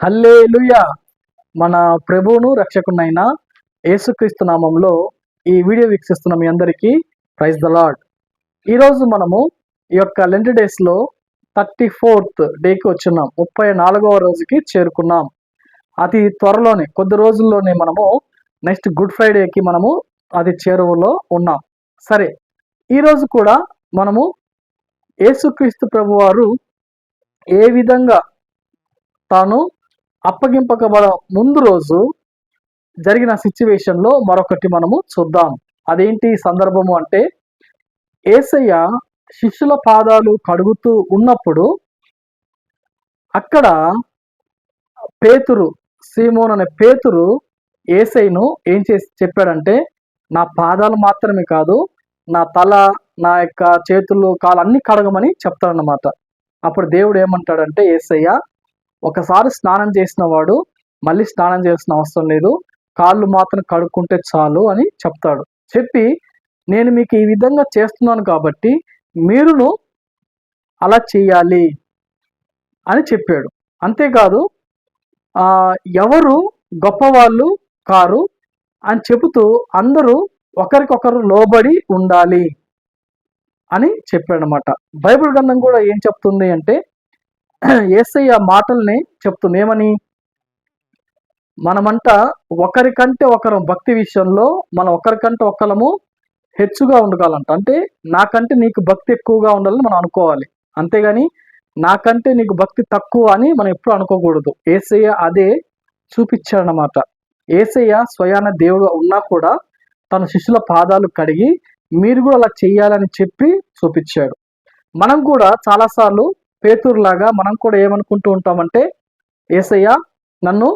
Hallelujah. మన ప్రభువును రక్షకునైన యేసుక్రీస్తు నామంలో ఈ వీడియో వీక్షిస్తున్న మీ అందరికీ ప్రైజ్ ద లాడ్ ఈరోజు మనము ఈ యొక్క లెంట్ డేస్లో థర్టీ ఫోర్త్ డేకి వచ్చున్నాం ముప్పై నాలుగవ రోజుకి చేరుకున్నాం. అతి త్వరలోనే కొద్ది రోజుల్లోనే మనము నెక్స్ట్ గుడ్ ఫ్రైడేకి మనము అది చేరువలో ఉన్నాం. సరే ఈరోజు కూడా మనము యేసుక్రీస్తు ప్రభువారు ఏ విధంగా తాను అప్పగింపక ముందు రోజు జరిగిన సిచ్యువేషన్లో మరొకటి మనము చూద్దాం. అదేంటి సందర్భము అంటే ఏసయ్య శిష్యుల పాదాలు కడుగుతూ ఉన్నప్పుడు అక్కడ పేతురు సీమోన్ అనే పేతురు ఏసైను ఏం చేసి చెప్పాడంటే నా పాదాలు మాత్రమే కాదు నా తల నా యొక్క చేతులు కాలు అన్ని కడగమని చెప్తాడనమాట అప్పుడు దేవుడు ఏమంటాడంటే ఏసయ్య ఒకసారి స్నానం చేసిన వాడు మళ్ళీ స్నానం చేసిన అవసరం లేదు. కాళ్ళు మాత్రం కడుక్కుంటే చాలు అని చెప్తాడు. చెప్పి నేను మీకు ఈ విధంగా చేస్తున్నాను కాబట్టి మీరును అలా చేయాలి అని చెప్పాడు. అంతేకాదు ఎవరు గొప్పవాళ్ళు కారు అని చెబుతూ అందరూ ఒకరికొకరు లోబడి ఉండాలి అని చెప్పాడనమాట బైబిల్ గ్రంథం కూడా ఏం చెప్తుంది అంటే ఏసయ్య మాటల్ని చెప్తుంది ఏమని? మనమంట ఒకరికంటే ఒకరు భక్తి విషయంలో మనం ఒకరికంటే ఒకరము హెచ్చుగా ఉండగాలంట అంటే నాకంటే నీకు భక్తి ఎక్కువగా ఉండాలని మనం అనుకోవాలి. అంతేగాని నాకంటే నీకు భక్తి తక్కువ అని మనం ఎప్పుడు అనుకోకూడదు. ఏసయ్య అదే చూపించాడనమాట ఏసయ్య స్వయాన దేవుడు ఉన్నా కూడా తన శిష్యుల పాదాలు కడిగి మీరు కూడా అలా చెయ్యాలని చెప్పి చూపించాడు మనం కూడా చాలాసార్లు పేతురులాగా మనం కూడా ఏమనుకుంటూ ఉంటామంటే ఏసయ్య నన్ను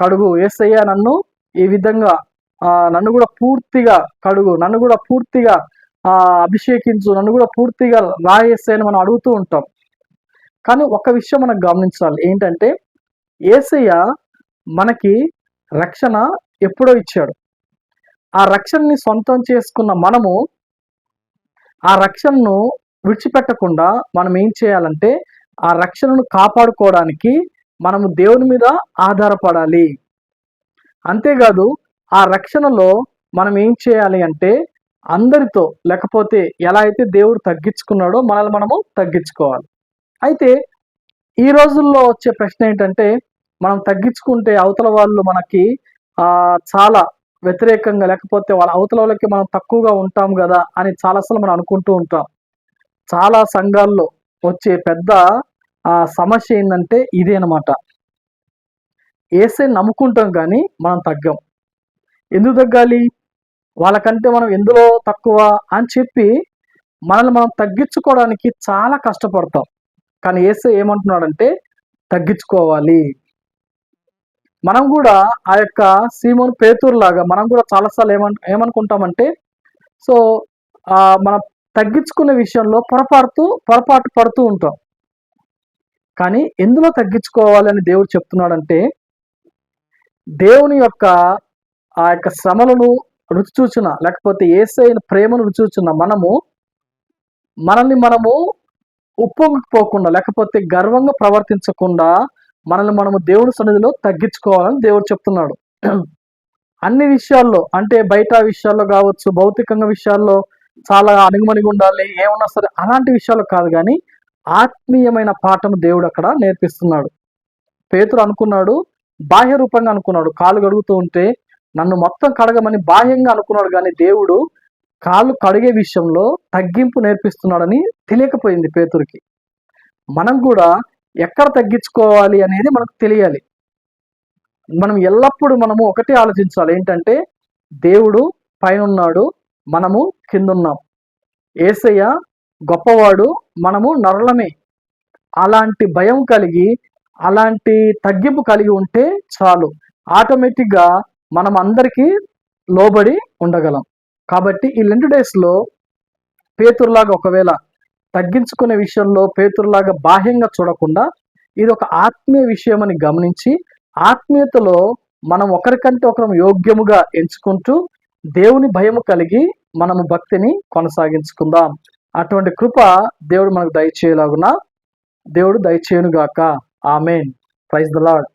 కడుగు. ఏసయ్య నన్ను ఈ విధంగా నన్ను కూడా పూర్తిగా కడుగు. నన్ను కూడా పూర్తిగా అభిషేకించు. నన్ను కూడా పూర్తిగా రాయేసని మనం అడుగుతూ ఉంటాం. కానీ ఒక విషయం మనం గమనించాలి. ఏంటంటే ఏసయ్య మనకి రక్షణ ఎప్పుడో ఇచ్చాడు. ఆ రక్షణని సొంతం చేసుకున్న మనము ఆ రక్షణను విడిచిపెట్టకుండా మనం ఏం చేయాలంటే ఆ రక్షణను కాపాడుకోవడానికి మనము దేవుని మీద ఆధారపడాలి. అంతేకాదు ఆ రక్షణలో మనం ఏం చేయాలి అంటే అందరితో లేకపోతే ఎలా అయితే దేవుడు తగ్గించుకున్నాడో మనల్ని మనము తగ్గించుకోవాలి. అయితే ఈ రోజుల్లో వచ్చే ప్రశ్న ఏంటంటే మనం తగ్గించుకుంటే అవతల వాళ్ళు మనకి చాలా వ్యతిరేకంగా లేకపోతే వాళ్ళ అవతల వాళ్ళకి మనం తక్కువగా ఉంటాం కదా అని చాలాసార్లు మనం అనుకుంటూ ఉంటాం. చాలా సంఘాల్లో వచ్చే పెద్ద సమస్య ఏంటంటే ఇదే అనమాట ఏసే నమ్ముకుంటాం కానీ మనం తగ్గం. ఎందుకు తగ్గాలి? వాళ్ళకంటే మనం ఎందులో తక్కువ అని చెప్పి మనల్ని మనం తగ్గించుకోవడానికి చాలా కష్టపడతాం. కానీ ఏసే ఏమంటున్నాడంటే తగ్గించుకోవాలి. మనం కూడా ఆ యొక్క సీమోన్ పేతురులాగా మనం కూడా చాలాసార్లు ఏమను ఏమనుకుంటామంటే సో మనం తగ్గించుకునే విషయంలో పొరపాటుతూ పొరపాటు పడుతూ ఉంటాం. కానీ ఎందులో తగ్గించుకోవాలని దేవుడు చెప్తున్నాడంటే దేవుని యొక్క ఆ యొక్క శ్రమలను రుచి చూచిన లేకపోతే ఏసైన ప్రేమను రుచి చూచిన మనము మనల్ని మనము ఉప్పొంగిపోకుండా లేకపోతే గర్వంగా ప్రవర్తించకుండా మనల్ని మనము దేవుని సన్నిధిలో తగ్గించుకోవాలని దేవుడు చెప్తున్నాడు. అన్ని విషయాల్లో అంటే బయట విషయాల్లో కావచ్చు భౌతికంగా విషయాల్లో చాలా అణిగుమణిగి ఉండాలి ఏమన్నా సరే అలాంటి విషయాలు కాదు కానీ ఆత్మీయమైన పాఠను దేవుడు అక్కడ నేర్పిస్తున్నాడు. పేతురు అనుకున్నాడు బాహ్య రూపంగా అనుకున్నాడు. కాలు కడుగుతూ ఉంటే నన్ను మొత్తం కడగమని బాహ్యంగా అనుకున్నాడు కానీ దేవుడు కాళ్ళు కడిగే విషయంలో తగ్గింపు నేర్పిస్తున్నాడని తెలియకపోయింది పేతురికి. మనం కూడా ఎక్కడ తగ్గించుకోవాలి అనేది మనకు తెలియాలి. మనం ఎల్లప్పుడూ మనము ఒకటే ఆలోచించాలి. ఏంటంటే దేవుడు పైన ఉన్నాడు మనము కిందున్నాం. ఏసయ్య గొప్పవాడు మనము నరులమే. అలాంటి భయం కలిగి అలాంటి తగ్గింపు కలిగి ఉంటే చాలు. ఆటోమేటిక్గా మనం అందరికీ లోబడి ఉండగలం. కాబట్టి ఈ లెంట్ డేస్లో పేతురులాగా ఒకవేళ తగ్గించుకునే విషయంలో పేతురులాగా బాహ్యంగా చూడకుండా ఇది ఒక ఆత్మీయ విషయం అని గమనించి ఆత్మీయతలో మనం ఒకరికంటే ఒకరం యోగ్యముగా ఎంచుకుంటూ దేవుని భయము కలిగి మనము భక్తిని కొనసాగించుకుందాం. అటువంటి కృప దేవుడు మనకు దయచేయలాగున. దేవుడు దయచేయునుగాక. ఆమెన్. Praise the Lord